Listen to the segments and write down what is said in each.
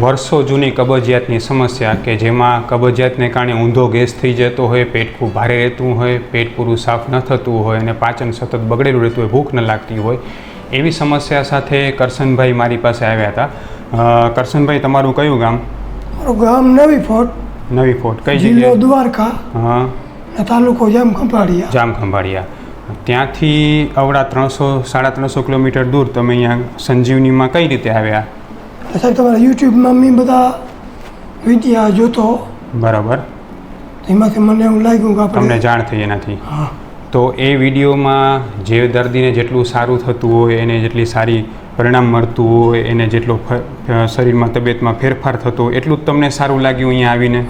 વર્ષો જૂની કબજિયાતની સમસ્યા કે જેમાં કબજિયાતને કારણે ઊંધો ગેસ થઈ જતો હોય પેટ ખૂબ ભારે રહેતું હોય પેટ પૂરું સાફ ન થતું હોય અને પાચન સતત બગડેલું રહેતું હોય ભૂખ ન લાગતી હોય એવી સમસ્યા સાથે કરશનભાઈ મારી પાસે આવ્યા હતા. કરશનભાઈ તમારું કયું ગામ? મારું ગામ નવી ફોર્ટ નવી ફોર્ટ કઈ જિલ્લો દ્વારકા. હા. તાલુકો જામ ખંભાળિયા. જામ ખંભાળિયા. ત્યાંથી અવડા ત્રણસો સાડા ત્રણસો કિલોમીટર દૂર તમે અહીંયા સંજીવનીમાં કઈ રીતે આવ્યા? સાહેબ તમારા યુટ્યુબમાં મેં બધા વિડીયા જોતો. બરાબર. એમાંથી મને એવું લાગ્યું કે તમને જાણ થઈ એનાથી. હા. તો એ વિડીયોમાં જે દર્દીને જેટલું સારું થતું હોય એને જેટલી સારી પરિણામ મળતું હોય એને જેટલો શરીરમાં તબિયતમાં ફેરફાર થતો એટલું જ તમને સારું લાગ્યું અહીંયા આવીને?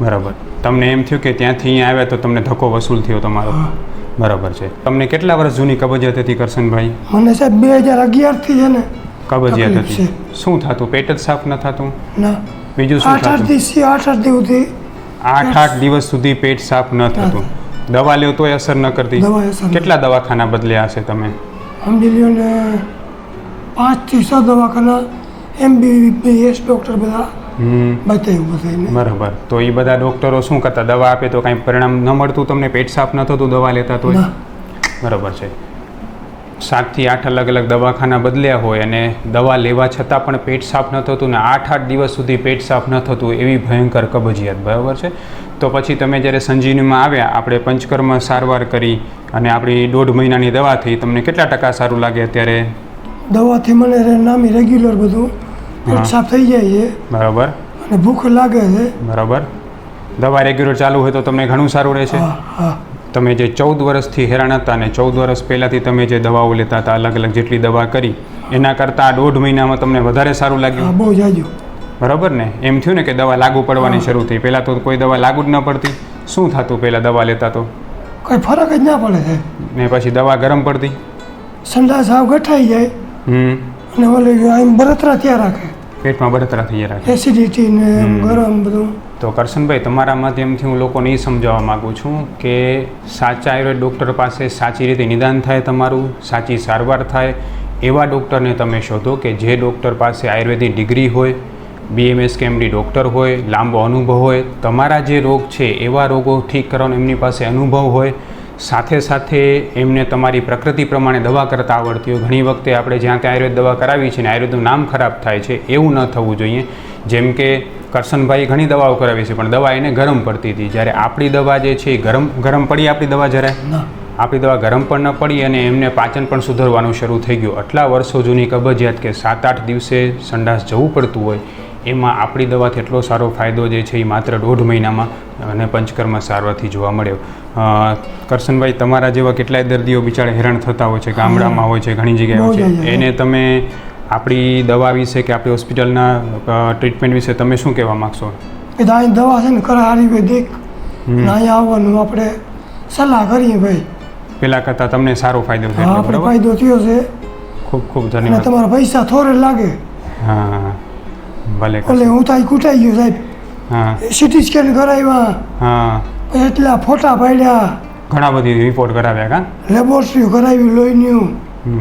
બરાબર. તમને એમ થયું કે ત્યાંથી અહીંયા આવ્યા તો તમને ધક્કો વસૂલ થયો તમારો. બરાબર છે. તમને કેટલા વર્ષ જૂની કબજિયાત હતી કરશનભાઈ? મને સાહેબ બે હજાર અગિયારથી છે ને. કબજિયાત હતી. શું થતું? પેટ જ સાફ ન થતું? ના. બીજું શું આઠ આઠ દિવસ આઠ આઠ દિવસથી આઠ આઠ દિવસ સુધી પેટ સાફ ન થતું. દવા લ્યો તોય અસર ન કરતી. કેટલા દવાખાના બદલ્યા હશે તમે? સમજી લ્યો ને પાંચથી છ દવાખાના એમબીબીએસ ડૉક્ટર બધા બરાબર. તો એ બધા ડોક્ટરો શું કરતા? દવા આપે તો કાંઈ પરિણામ ન મળતું તમને? પેટ સાફ ન થતું દવા લેતા તો બરાબર છે. સાતથી આઠ અલગ અલગ દવાખાના બદલ્યા હોય અને દવા લેવા છતાં પણ પેટ સાફ ન થતું ને આઠ આઠ દિવસ સુધી પેટ સાફ ન થતું એવી ભયંકર કબજિયાત બરાબર છે? તો પછી તમે જ્યારે સંજીવનીમાં આવ્યા આપણે પંચકર્મ સારવાર કરી અને આપણી દોઢ મહિનાની દવા થઈ તમને કેટલા ટકા સારું લાગે અત્યારે? દવાથી મને નામી રેગ્યુલર બધું સાફ થઈ જાય છે. બરાબર. અને ભૂખ લાગે છે. બરાબર. દવા રેગ્યુલર ચાલુ હોય તો તમને ઘણું સારું રહેશે? હા. તમે જે ચૌદ વર્ષથી હેરાન હતા અને ચૌદ વર્ષ પહેલાંથી તમે જે દવાઓ લેતા હતા અલગ અલગ જેટલી દવા કરી એના કરતાં આ દોઢ મહિનામાં તમને વધારે સારું લાગ્યું? બહુ જાજુ બરાબર ને? એમ થયું ને કે દવા લાગુ પડવાની શરૂ થઈ. પહેલાં તો કોઈ દવા લાગુ જ ન પડતી. શું થતું પહેલાં દવા લેતા તો? કોઈ ફરક જ ના પડે છે. ને પછી દવા ગરમ પડતી? સંડા સાવ ગઠાઈ જાય. હમ. અને ઓલી બળતરા ત્યાં રાખે. પેટમાં બળતરા થઈ રાખે. એસિડિટી ને ગરમ બધું. તો કરશનભાઈ, તમારા માધ્યમથી હું લોકોને એ સમજાવવા માગું છું કે સાચા આયુર્વેદ ડૉક્ટર પાસે સાચી રીતે નિદાન થાય તમારું, સાચી સારવાર થાય, એવા ડૉક્ટરને તમે શોધો કે જે ડૉક્ટર પાસે આયુર્વેદિક ડિગ્રી હોય બીએમએસ કે એમડી ડૉક્ટર હોય, લાંબો અનુભવ હોય, તમારા જે રોગ છે એવા રોગો ઠીક કરવાનો એમની પાસે અનુભવ હોય સાથે સાથે એમને તમારી પ્રકૃતિ પ્રમાણે દવા કરતાં આવડતી હોય. ઘણી વખતે આપણે જ્યાં ત્યાં આયુર્વેદ દવા કરાવી છે ને આયુર્વેદનું નામ ખરાબ થાય છે એવું ન થવું જોઈએ. જેમ કે કરશનભાઈ ઘણી દવાઓ કરાવી છે પણ દવા એને ગરમ પડતી હતી. જ્યારે આપણી દવા જે છે એ ગરમ ગરમ પડી આપણી દવા જરાય? આપણી દવા ગરમ પણ ન પડી અને એમને પાચન પણ સુધરવાનું શરૂ થઈ ગયું. આટલા વર્ષો જૂની કબજિયાત કે સાત આઠ દિવસે સંડાસ જવું પડતું હોય એમાં આપણી દવાથી એટલો સારો ફાયદો જે છે એ માત્ર દોઢ મહિનામાં અને પંચકર્મ સારવારથી જોવા મળ્યો. કરશનભાઈ તમારા જેવા કેટલાય દર્દીઓ બિચારા હેરાન થતા હોય છે ગામડામાં હોય છે ઘણી જગ્યાએ હોય છે. એને તમે આપણી દવા વિશે કે આપણી હોસ્પિટલના ટ્રીટમેન્ટ વિશે તમે શું કહેવા માગશો? કે અહીં દવા છે ને ખરા આયુર્વેદિક હમ. ને અહીંયા આવવાનું આપણે સલાહ કરીએ ભાઈ. પેલા કરતાં તમને સારો ફાયદો થયો આપણે ફાયદો થયો છે. ખૂબ ખૂબ ધન્યવાદ. તમારા પૈસા થોડે લાગે. હા. ભલે એટલે હું તાઈ કૂટાઈ ગયો સાહેબ. હા. સિટી સ્કેન કરાવ્યા. હા. એટલા ફોટા પાડ્યા. ઘણા બધી રિપોર્ટ કરાવ્યા કા? લેબોરેટરી કરાવી લોહીનું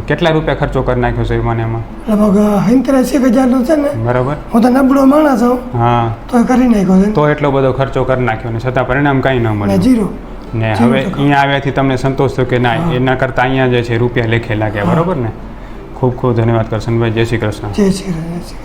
કેટલા રૂપિયા ખર્ચો કરી નાખ્યો છે મને એમાં? લગભગ સિત્તેર એક હજારનો છે ને. બરાબર. હું તો નબળો માણસ છું હા. તો કરી નાખ્યો છે. તો એટલો બધો ખર્ચો કરી નાખ્યો ને છતાં પરિણામ કાંઈ ન મળે મળ્યું જીરો. ને હવે અહીંયા આવ્યાથી તમને સંતોષ થયો કે ના એના કરતાં અહીંયા જે છે રૂપિયા લેખે લાગ્યા. બરાબર ને? ખૂબ ખૂબ ધન્યવાદ કરશનભાઈ. જય શ્રી કૃષ્ણ જય શ્રી કૃષ્ણ.